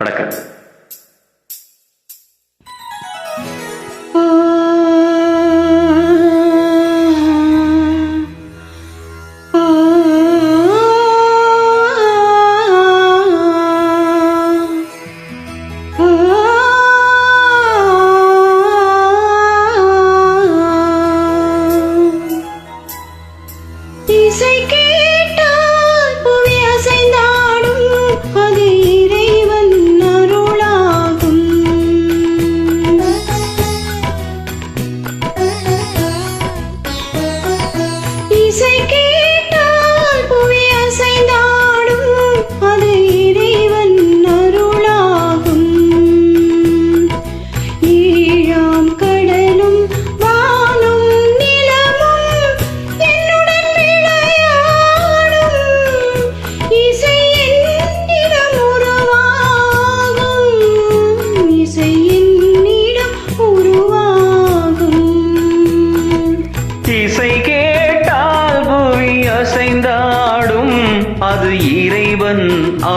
வணக்கம். இறைவன் ஆ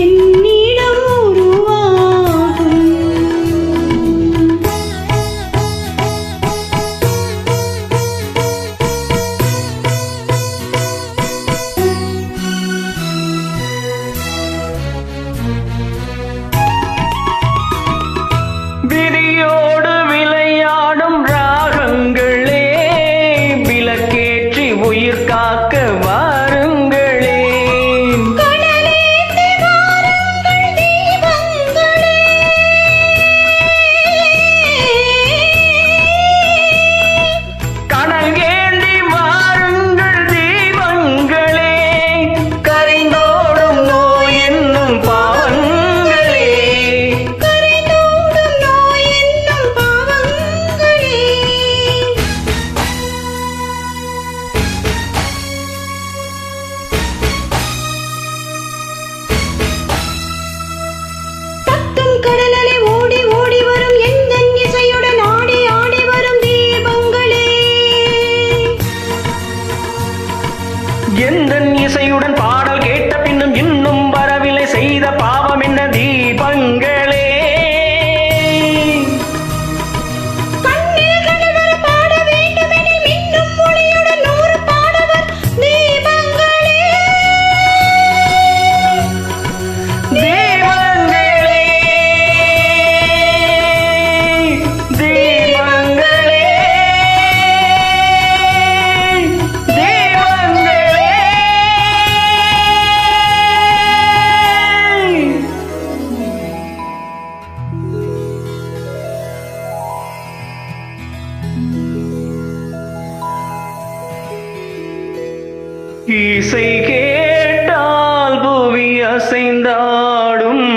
இசை கேட்டால் புவி அசைந்தாடும்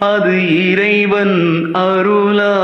அது இறைவன் அருளா.